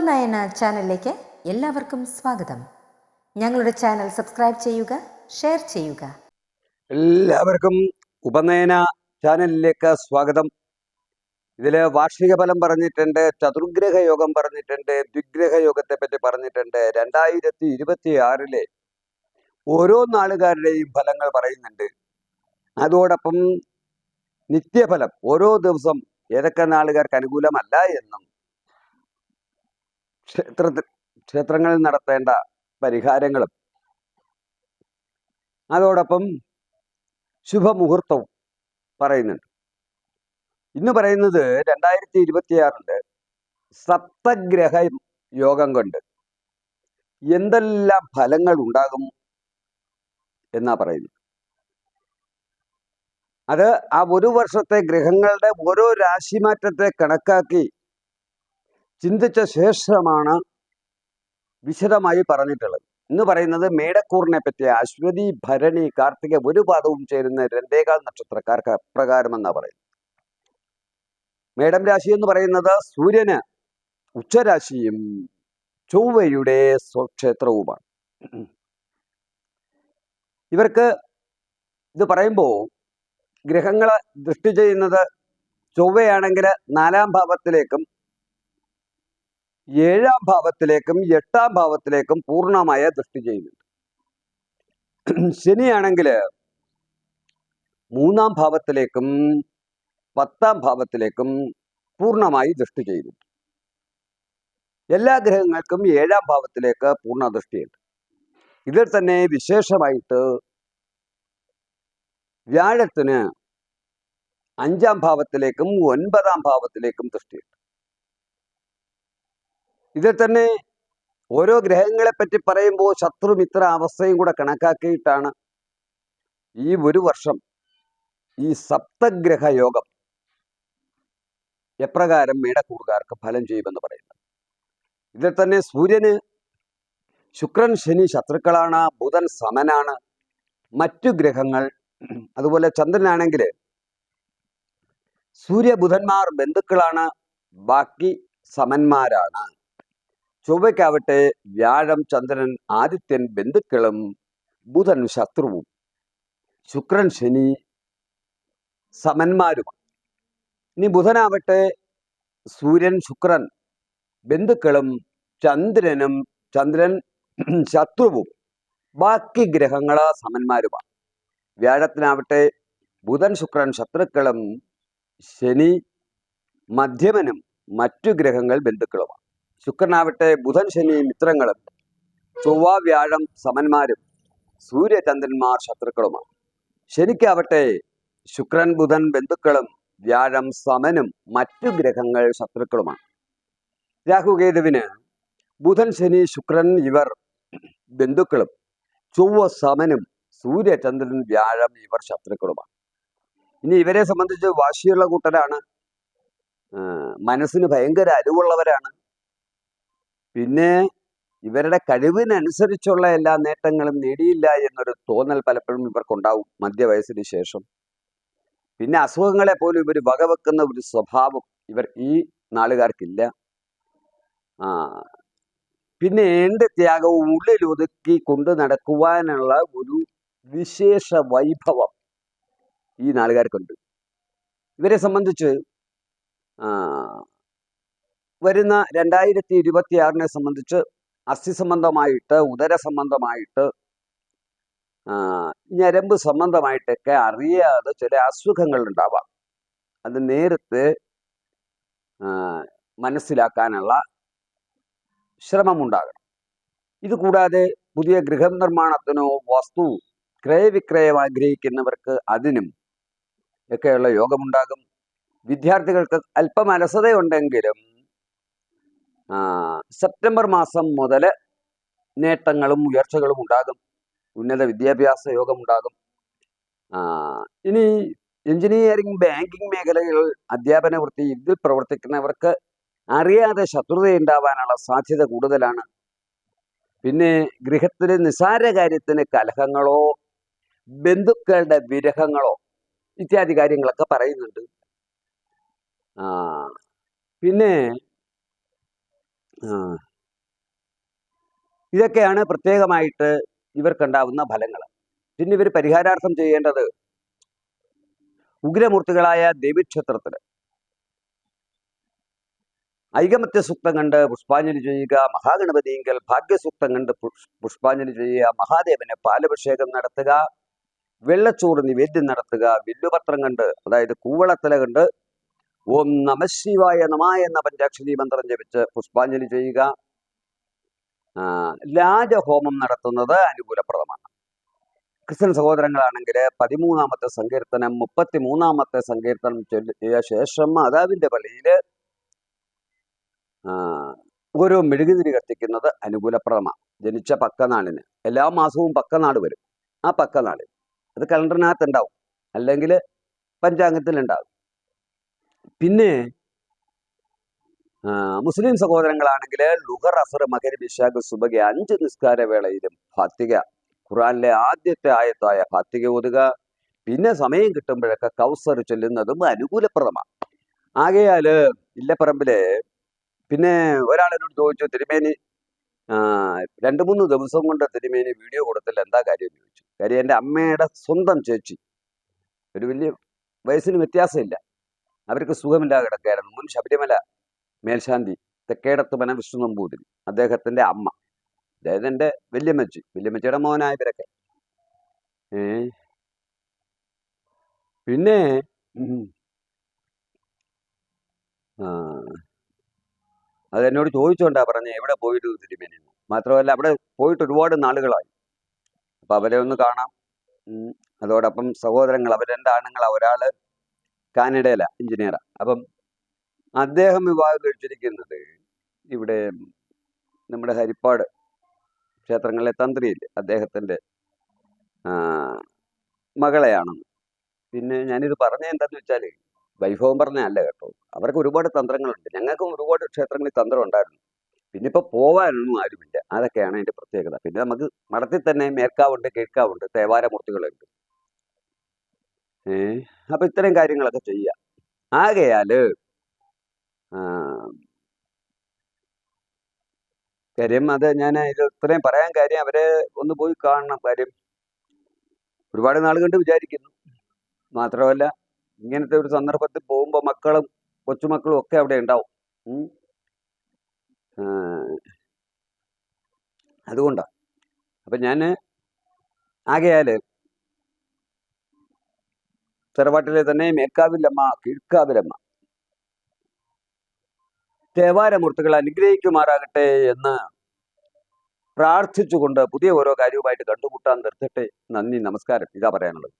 ഉപനയന ചാനലിലേക്ക് എല്ലാവർക്കും സ്വാഗതം. ഞങ്ങളുടെ ചാനൽ സബ്സ്ക്രൈബ് ചെയ്യുക ഷെയർ ചെയ്യുക. എല്ലാവർക്കും ഉപനയന ചാനലിലേക്ക് സ്വാഗതം. ഇതിൽ വാർഷിക ഫലം പറഞ്ഞിട്ടുണ്ട് ചതുർഗ്രഹ യോഗം പറഞ്ഞിട്ടുണ്ട് ദ്വിഗ്രഹ യോഗത്തെ പറ്റി പറഞ്ഞിട്ടുണ്ട്. രണ്ടായിരത്തി ഇരുപത്തി ആറിലെ ഓരോ നാളുകാരുടെയും ഫലങ്ങൾ പറയുന്നുണ്ട്. അതോടൊപ്പം നിത്യഫലം ഓരോ ദിവസം ഏതൊക്കെ നാളുകാർക്ക് അനുകൂലമല്ല എന്നും ക്ഷേത്രത്തിൽ ക്ഷേത്രങ്ങളിൽ നടത്തേണ്ട പരിഹാരങ്ങളും. അതോടൊപ്പം ശുഭമുഹൂർത്തവും പറയുന്നുണ്ട്. ഇന്ന് പറയുന്നത് രണ്ടായിരത്തി ഇരുപത്തിയാറിൽ സപ്തഗ്രഹ യോഗം കൊണ്ട് എന്തെല്ലാം ഫലങ്ങൾ ഉണ്ടാകും എന്നാ പറയുന്നത്. അത് ആ ഒരു വർഷത്തെ ഗ്രഹങ്ങളുടെ ഓരോ രാശിമാറ്റത്തെ കണക്കാക്കി ചിന്തിച്ച ശേഷമാണ് വിശദമായി പറഞ്ഞിട്ടുള്ളത്. എന്ന് പറയുന്നത് മേടക്കൂറിനെ പറ്റി അശ്വതി ഭരണി കാർത്തിക ഒരു പാദവും ചേരുന്ന രണ്ടേകാൽ നക്ഷത്രക്കാർക്ക് അപ്രകാരമെന്നാ പറയുന്നത്. മേടം രാശി എന്ന് പറയുന്നത് സൂര്യന് ഉച്ചരാശിയും ചൊവ്വയുടെ സ്വക്ഷേത്രവുമാണ്. ഇവർക്ക് ഇത് പറയുമ്പോൾ ഗ്രഹങ്ങളെ ദൃഷ്ടി ചെയ്യുന്നത് ചൊവ്വയാണെങ്കിൽ നാലാം ഭാവത്തിലേക്കും ഏഴാം ഭാവത്തിലേക്കും എട്ടാം ഭാവത്തിലേക്കും പൂർണമായ ദൃഷ്ടി ചെയ്യുന്നുണ്ട്. ശനിയാണെങ്കിൽ മൂന്നാം ഭാവത്തിലേക്കും പത്താം ഭാവത്തിലേക്കും പൂർണമായി ദൃഷ്ടി ചെയ്യുന്നുണ്ട്. എല്ലാ ഗ്രഹങ്ങൾക്കും ഏഴാം ഭാവത്തിലേക്ക് പൂർണ ദൃഷ്ടിയുണ്ട്. ഇതിൽ തന്നെ വിശേഷമായിട്ട് വ്യാഴത്തിന് അഞ്ചാം ഭാവത്തിലേക്കും ഒൻപതാം ഭാവത്തിലേക്കും ദൃഷ്ടിയുണ്ട്. ഇതിൽ തന്നെ ഓരോ ഗ്രഹങ്ങളെ പറ്റി പറയുമ്പോൾ ശത്രു മിത്ര അവസ്ഥയും കൂടെ കണക്കാക്കിയിട്ടാണ് ഈ ഒരു വർഷം ഈ സപ്തഗ്രഹ യോഗം എപ്രകാരം മേടക്കൂറുകാർക്ക് ഫലം ചെയ്യുമെന്ന് പറയുന്നത്. ഇതിൽ തന്നെ സൂര്യന് ശുക്രൻ ശനി ശത്രുക്കളാണ് ബുധൻ സമനാണ് മറ്റു ഗ്രഹങ്ങൾ അതുപോലെ ചന്ദ്രനാണെങ്കിൽ സൂര്യബുധന്മാർ ബന്ധുക്കളാണ് ബാക്കി സമന്മാരാണ്. ചൊവ്വയ്ക്കാവട്ടെ വ്യാഴം ചന്ദ്രൻ ആദിത്യൻ ബന്ധുക്കളും ബുധൻ ശത്രുവും. ശുക്രൻ ശനി സമന്മാരുമാണ്. ഇനി ബുധനാവട്ടെ സൂര്യൻ ശുക്രൻ ബന്ധുക്കളും ചന്ദ്രനും ചന്ദ്രൻ ശത്രുവും. ബാക്കി ഗ്രഹങ്ങൾ സമന്മാരുമാണ്. വ്യാഴത്തിനാവട്ടെ ബുധൻ ശുക്രൻ ശത്രുക്കളും ശനി മധ്യമനും മറ്റു ഗ്രഹങ്ങൾ ബന്ധുക്കളുമാണ്. ശുക്രനാവട്ടെ ബുധൻ ശനി മിത്രങ്ങളും. ചൊവ്വ വ്യാഴം സമന്മാരും. സൂര്യചന്ദ്രന്മാർ ശത്രുക്കളുമാണ്. ശനിക്കാവട്ടെ ശുക്രൻ ബുധൻ ബന്ധുക്കളും വ്യാഴം സമനും മറ്റു ഗ്രഹങ്ങൾ ശത്രുക്കളുമാണ്. രാഹുകേതുവിന് ബുധൻ ശനി ശുക്രൻ ഇവർ ബന്ധുക്കളും. ചൊവ്വ സമനും സൂര്യചന്ദ്രൻ വ്യാഴം ഇവർ ശത്രുക്കളുമാണ്. ഇനി ഇവരെ സംബന്ധിച്ച് വാശിയുള്ള കൂട്ടരാണ്. മനസ്സിന് ഭയങ്കര അരിവുള്ളവരാണ്. പിന്നെ ഇവരുടെ കഴിവിനനുസരിച്ചുള്ള എല്ലാ നേട്ടങ്ങളും നേടിയില്ല എന്നൊരു തോന്നൽ പലപ്പോഴും ഇവർക്കുണ്ടാവും മധ്യവയസ്സിന് ശേഷം. പിന്നെ അസുഖങ്ങളെ പോലും ഇവർ വകവെക്കുന്ന ഒരു സ്വഭാവം ഇവർ ഈ നാളുകാർക്കില്ല. ആ പിന്നെ എന്ത് ത്യാഗവും ഉള്ളിൽ ഒതുക്കി കൊണ്ടു നടക്കുവാനുള്ള ഒരു വിശേഷ വൈഭവം ഈ നാളുകാർക്കുണ്ട്. ഇവരെ സംബന്ധിച്ച് ആ, വരുന്ന രണ്ടായിരത്തി ഇരുപത്തി ആറിനെ സംബന്ധിച്ച് അസ്ഥി സംബന്ധമായിട്ട് ഉദര സംബന്ധമായിട്ട് ഞരമ്പ് സംബന്ധമായിട്ടൊക്കെ അറിയാതെ ചില അസുഖങ്ങൾ ഉണ്ടാവാം. അത് നേരത്തെ മനസ്സിലാക്കാനുള്ള ശ്രമമുണ്ടാകണം. ഇതുകൂടാതെ പുതിയ ഗൃഹ നിർമ്മാണത്തിനോ വസ്തു ക്രയവിക്രയം ആഗ്രഹിക്കുന്നവർക്ക് അതിനും ഒക്കെയുള്ള യോഗമുണ്ടാകും. വിദ്യാർത്ഥികൾക്ക് അല്പം അലസതയുണ്ടെങ്കിലും സെപ്റ്റംബർ മാസം മുതൽ നേട്ടങ്ങളും ഉയർച്ചകളും ഉണ്ടാകും. ഉന്നത വിദ്യാഭ്യാസ യോഗം ഉണ്ടാകും. ഇനി എഞ്ചിനീയറിംഗ് ബാങ്കിങ് മേഖലകളിൽ അധ്യാപന വൃത്തി ഇതിൽ പ്രവർത്തിക്കുന്നവർക്ക് അറിയാതെ ശത്രുതയുണ്ടാവാനുള്ള സാധ്യത കൂടുതലാണ്. പിന്നെ ഗൃഹത്തിലെ നിസാര കാര്യത്തിന് കലഹങ്ങളോ ബന്ധുക്കളുടെ വിരഹങ്ങളോ ഇത്യാദി കാര്യങ്ങളൊക്കെ പറയുന്നുണ്ട്. പിന്നെ. ഇതൊക്കെയാണ് പ്രത്യേകമായിട്ട് ഇവർക്കുണ്ടാവുന്ന ഫലങ്ങൾ. പിന്നെ ഇവർ പരിഹാരാർത്ഥം ചെയ്യേണ്ടത് ഉഗ്രമൂർത്തികളായ ദേവീക്ഷേത്രത്തിൽ ഐകമത്യ സൂക്തം കണ്ട് പുഷ്പാഞ്ജലി ചെയ്യുക മഹാഗണപതിയെങ്കിൽ ഭാഗ്യസൂക്തം കണ്ട് പുഷ്- പുഷ്പാഞ്ജലി ചെയ്യുക മഹാദേവന് പാലഭിഷേകം നടത്തുക വെള്ളച്ചോറ് നിവേദ്യം നടത്തുക വില്ലുപത്രം കണ്ട് അതായത് കൂവളത്തില കണ്ട് ഓം നമശിവായ നമ എന്ന പഞ്ചാക്ഷരി മന്ത്രം ജപിച്ച് പുഷ്പാഞ്ജലി ചെയ്യുക. ആ, രാജഹോമം നടത്തുന്നത് അനുകൂലപ്രദമാണ്. ക്രിസ്ത്യൻ സഹോദരങ്ങളാണെങ്കിൽ പതിമൂന്നാമത്തെ സങ്കീർത്തനം മുപ്പത്തി മൂന്നാമത്തെ സങ്കീർത്തനം ചൊല്ലിയ ശേഷം അതാവിന്റെ പള്ളിയിൽ ഓരോ മെഴുകുതിരി കത്തിക്കുന്നത് അനുകൂലപ്രദമാണ്. ജനിച്ച പക്കനാളിന്. എല്ലാ മാസവും പക്കനാട് വരും. ആ പക്കനാട് അത് കലണ്ടറിനകത്ത് ഉണ്ടാവും അല്ലെങ്കിൽ പഞ്ചാംഗത്തിൽ ഉണ്ടാവും പിന്നെ മുസ്ലിം സഹോദരങ്ങളാണെങ്കിൽ ലുഹർ അസർ മകര വിശാഖ സുബകി അഞ്ച് നിസ്കാര വേളയിലും ഫാത്തിക ഖുറാനിലെ ആദ്യത്തെ ആയത്തായ ഫാത്തിക ഓതുക. പിന്നെ സമയം കിട്ടുമ്പോഴൊക്കെ കൗസർ ചൊല്ലുന്നതും അനുകൂലപ്രദമാണ്. ആകയാൽ ഇല്ലപ്പറമ്പിൽ പിന്നെ ഒരാൾ എന്നോട് ചോദിച്ചു തിരുമേനി രണ്ട് മൂന്ന് ദിവസം കൊണ്ട് തിരുമേനി വീഡിയോ കൊടുത്തില്ല എന്താ കാര്യം ചോദിച്ചു. കാര്യം എന്റെ അമ്മയുടെ സ്വന്തം ചേച്ചി. ഒരു വലിയ വയസ്സിന് വ്യത്യാസമില്ല. അവർക്ക് സുഖമില്ലാതെ കിടക്കുകയായിരുന്നു. മുൻ ശബരിമല മേൽശാന്തി തെക്കേടത്തുമന വിഷ്ണു നമ്പൂതിരി അദ്ദേഹത്തിന്റെ അമ്മ. അതായത് എന്റെ വല്യമ്മച്ചി വല്യമ്മച്ചിയുടെ മോനായ ഇവരൊക്കെ. ഏ? പിന്നെ അതെന്നോട് ചോദിച്ചോണ്ടാ പറഞ്ഞ എവിടെ പോയിട്ട് തിരുമേനി. മാത്രമല്ല അവിടെ പോയിട്ട് ഒരുപാട് നാളുകളായി. അപ്പൊ അവരെ ഒന്ന് കാണാം. അതോടൊപ്പം സഹോദരങ്ങൾ അവർ രണ്ടാണുങ്ങളാ ഒരാൾ കാനഡയില എഞ്ചിനീയറാ. അപ്പം അദ്ദേഹം വിവാഹം കഴിച്ചിരിക്കുന്നത് ഇവിടെ നമ്മുടെ ഹരിപ്പാട് ക്ഷേത്രങ്ങളിലെ തന്ത്രിയിൽ അദ്ദേഹത്തിന്റെ മകളെയാണെന്ന് പിന്നെ ഞാനിത് പറഞ്ഞ എന്താന്ന് വെച്ചാൽ വൈഭവം പറഞ്ഞല്ല കേട്ടോ. അവർക്ക് ഒരുപാട് തന്ത്രങ്ങളുണ്ട്. ഞങ്ങൾക്കും ഒരുപാട് ക്ഷേത്രങ്ങളിൽ തന്ത്രം ഉണ്ടായിരുന്നു. പിന്നെ ഇപ്പോൾ പോവാനൊന്നും ആരുമില്ല. അതൊക്കെയാണ് അതിന്റെ പ്രത്യേകത. പിന്നെ നമുക്ക് മഠത്തിൽ തന്നെ മേൽക്കാവുണ്ട് കീഴ്ക്കാവുണ്ട് തേവാരമൂർത്തികളുണ്ട്. ഏ? അപ്പം ഇത്തരം കാര്യങ്ങളൊക്കെ ചെയ്യുക ആകയാൽ ആ, കാര്യം അത് ഞാൻ ഇത് ഇത്രയും പറയാൻ കാര്യം അവരെ ഒന്ന് പോയി കാണണം കാര്യം. ഒരുപാട് നാൾ കണ്ട് വിചാരിക്കുന്നു. മാത്രമല്ല ഇങ്ങനത്തെ ഒരു സന്ദർഭത്തിൽ പോകുമ്പോൾ മക്കളും കൊച്ചുമക്കളും ഒക്കെ അവിടെ ഉണ്ടാവും. അതുകൊണ്ടാണ് അപ്പം ഞാൻ ആകയാൽ ചെറുപാട്ടിലെ തന്നെ മേക്കാവിലമ്മ കീഴ്ക്കാവിലമ്മ. തേവാരമൂർത്തികൾ അനുഗ്രഹിക്കുമാറാകട്ടെ എന്ന് പ്രാർത്ഥിച്ചുകൊണ്ട് പുതിയ ഓരോ കാര്യവുമായിട്ട് കണ്ടുമുട്ടാൻ നിർത്തട്ടെ. നന്ദി നമസ്കാരം. ഇതാ പറയാനുള്ളത്.